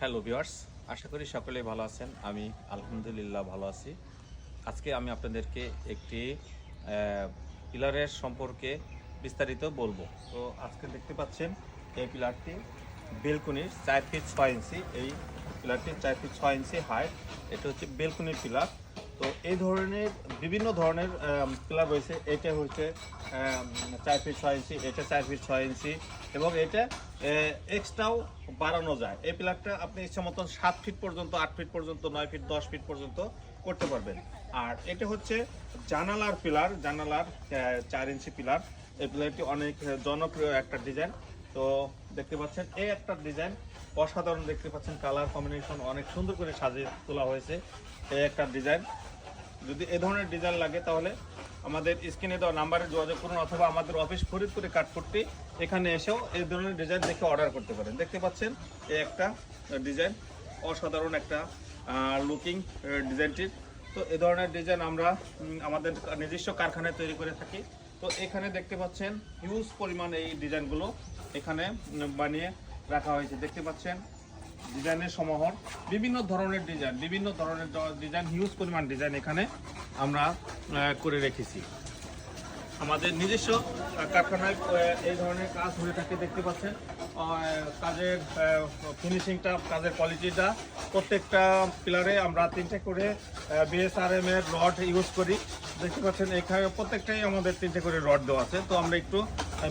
Hello viewers, আশা করি সকলেই ভালো আছেন। আমি আলহামদুলিল্লাহ ভালো আছি। আজকে আমি আপনাদেরকে একটি পিলারের সম্পর্কে বিস্তারিত বলব। তো আজকে দেখতে পাচ্ছেন, এই পিলারটি বেলকুনির চার ফিট ছয় ইঞ্চি, এই পিলারটি চার ফিট ছয় ইঞ্চি হাইট। এটা হচ্ছে বেলকুনির পিলার। তো এই ধরনের, বিভিন্ন ধরনের পিলার রয়েছে। এটা হচ্ছে চার ফিট ছয় ইঞ্চি, এটা চার ফিট ছয় ইঞ্চি এবং এটা এক্সট্রাও বাড়ানো যায়। এই পিলারটা আপনি ইচ্ছা মতন সাত ফিট পর্যন্ত, আট ফিট পর্যন্ত, নয় ফিট দশ ফিট পর্যন্ত করতে পারবেন। আর এটা হচ্ছে জানালার পিলার, জানালার চার ইঞ্চি পিলার। এই পিলারটি অনেক জনপ্রিয় একটা ডিজাইন। তো দেখতে পাচ্ছেন, এই একটা ডিজাইন অসাধারণ দেখতে পাচ্ছেন। কালার কম্বিনেশন অনেক সুন্দর করে সাজিয়ে তোলা হয়েছে। এই একটা ডিজাইন। যদি এ ধরনের ডিজাইন লাগে, তাহলে আমাদের স্ক্রিনে দেওয়া নাম্বারে যোগাযোগ করুন অথবা আমাদের অফিস ফরিদপুরে কাঠপট্টি, এখানে এসেও এই ধরনের ডিজাইন দেখে অর্ডার করতে পারেন। দেখতে পাচ্ছেন, এ একটা ডিজাইন অসাধারণ একটা লুকিং ডিজাইনটির তো এ ধরনের ডিজাইন আমরা আমাদের নিজস্ব কারখানায় তৈরি করে থাকি। তো এখানে দেখতে পাচ্ছেন হিউজ পরিমাণ এই ডিজাইনগুলো এখানে বানিয়ে রাখা হয়েছে। দেখতে পাচ্ছেন ডিজাইনের সমাহার, বিভিন্ন ধরনের ডিজাইন, বিভিন্ন ধরনের ডিজাইন হিউজ পরিমাণ ডিজাইন এখানে আমরা করে রেখেছি। আমাদের নিজস্ব কারখানায় এই ধরনের কাজ হয়ে থাকে, দেখতে পাচ্ছেন। কাজের ফিনিশিংটা কাজের কোয়ালিটিটা প্রত্যেকটা পিলারে আমরা তিনটে করে বিএসআরএম এর রড ইউজ করি। দেখতে পাচ্ছেন, এখানে প্রত্যেকটাই আমাদের তিনটে করে রড দেওয়া আছে। তো আমরা একটু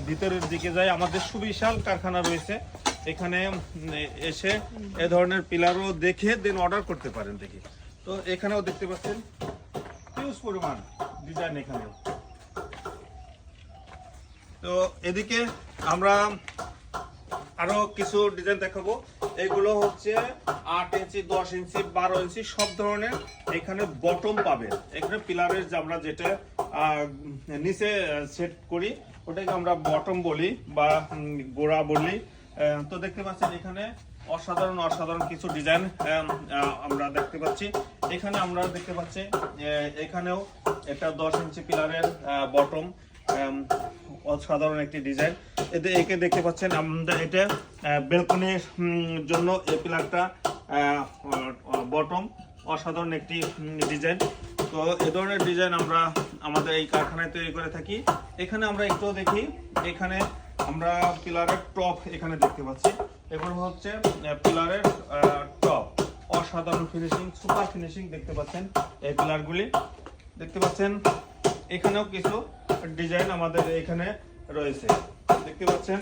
ভিতরের দিকে যাই। আমাদের সুবিশাল কারখানা রয়েছে। এখানে এসে এ ধরনের পিলারও দেখে দেন অর্ডার করতে পারেন দেখি। তো এখানেও দেখতে পাচ্ছেন হিউজ পরিমাণ ডিজাইন এখানেও। তো এদিকে আমরা আরও কিছু ডিজাইন দেখাবো। এগুলো হচ্ছে আট ইঞ্চি, দশ ইঞ্চি, বারো ইঞ্চি, সব ধরনের এখানে বটম পাবে এখানে পিলারের যে আমরা যেটা নিচে সেট করি, ওটাকে আমরা বটম বলি বা গোড়া বলি। তো দেখতে পাচ্ছেন এখানে অসাধারণ অসাধারণ কিছু ডিজাইন আমরা দেখতে পাচ্ছি। এখানে আমরা দেখতে পাচ্ছি এখানেও একটা দশ ইঞ্চি পিলারের বটম অসাধারণ একটি ডিজাইন এতে একে দেখতে পাচ্ছেন, আমরা এটা বেলকনির জন্য এই পিলারটা বটম অসাধারণ একটি ডিজাইন তো এ ধরনের ডিজাইন আমরা আমাদের এই কারখানায় তৈরি করে থাকি। এখানে আমরা একটু দেখি, এখানে আমরা পিলারের টপ এখানে দেখতে পাচ্ছি। এগুলো হচ্ছে পিলারের টপ। অসাধারণ ফিনিশিং সুপার ফিনিশিং দেখতে পাচ্ছেন এই পিলারগুলি। দেখতে পাচ্ছেন, এখানেও কিছু ডিজাইন আমাদের এখানে রয়েছে। দেখতে পাচ্ছেন,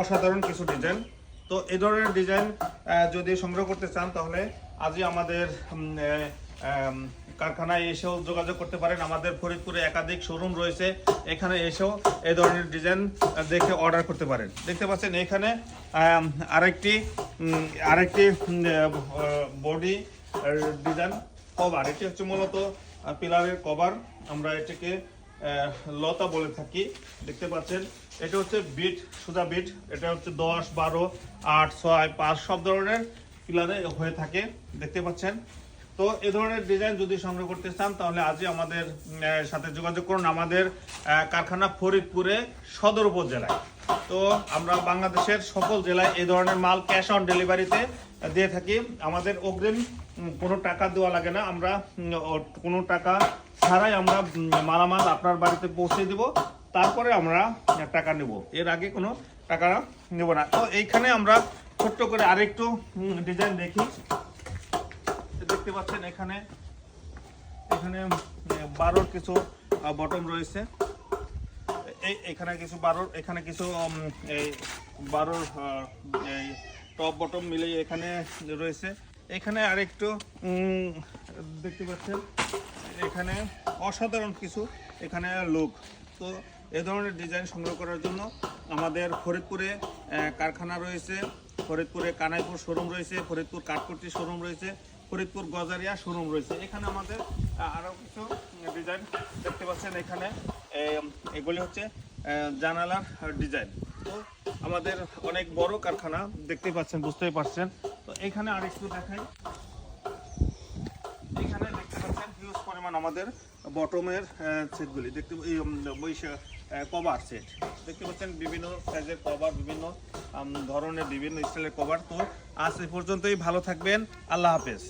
অসাধারণ কিছু ডিজাইন তো এই ধরনের ডিজাইন যদি সংগ্রহ করতে চান, তাহলে আজই আমাদের কারখানায় এসেও যোগাযোগ করতে পারেন। আমাদের ফরিদপুরে একাধিক শোরুম রয়েছে। এখানে এসেও এই ধরনের ডিজাইন দেখে অর্ডার করতে পারেন। দেখতে পাচ্ছেন এখানে আরেকটি আরেকটি বডি ডিজাইন কভার এটি হচ্ছে মূলত পিলারের কভার আমরা এটাকে লতা বলে থাকি। দেখতে পাচ্ছেন, এটা হচ্ছে বিট সুদা বিট এটা হচ্ছে দশ, বারো, আট, ছয়, পাঁচ, সব ধরনের পিলারে হয়ে থাকে। দেখতে পাচ্ছেন তো এ ধরনের ডিজাইন যদি সংগ্রহ করতে চান, তাহলে আজই আমাদের সাথে যোগাযোগ করুন আমাদের কারখানা ফরিদপুরে সদর উপজেলায়। তো আমরা বাংলাদেশের সকল জেলায় এই ধরনের মাল ক্যাশ অন ডেলিভারিতে দিয়ে থাকি। আমাদের অগ্রিম কোনো টাকা দেওয়া লাগে না। আমরা কোনো টাকা ছাড়াই আমরা মালামাল আপনার বাড়িতে পৌঁছে দিব। তারপরে আমরা টাকা নেব। এর আগে কোনো টাকা নেব না। তো এইখানে আমরা ছোট্ট করে আরেকটু ডিজাইন দেখি। দেখতে পাচ্ছেন এখানে। এখানে বারোর কিছু বটম রয়েছে। এই, এখানে কিছু বারোর, এখানে কিছু এই বারোর এই টপ বটম মিলে এখানে রয়েছে। এখানে আরেকটু দেখতে পাচ্ছেন, এখানে অসাধারণ কিছু এখানে লোক তো এ ধরনের ডিজাইন সংগ্রহ করার জন্য আমাদের ফরিদপুরে কারখানা রয়েছে, ফরিদপুরে কানাইপুর শোরুম রয়েছে, ফরিদপুর কাঠকুটি শোরুম রয়েছে ফরিদপুর গজারিয়া শোরুম রয়েছে। এখানে আমাদের আহ, আরও কিছু ডিজাইন দেখতে পাচ্ছেন এখানে। এগুলি হচ্ছে জানালার ডিজাইন তো আমাদের অনেক বড় কারখানা দেখতে পাচ্ছেন বুঝতেই পারছেন। তো এখানে আর আরেকটু দেখাই। এখানে দেখতে পাচ্ছেন হিউজ পরিমাণ আমাদের বটমের সেটগুলি দেখতে এই কভার সেট দেখতে পাচ্ছেন বিভিন্ন সাইজের কভার বিভিন্ন ধরনের বিভিন্ন স্টাইলের কভার তো আজ এ পর্যন্তই, ভালো থাকবেন। আল্লাহ হাফেজ।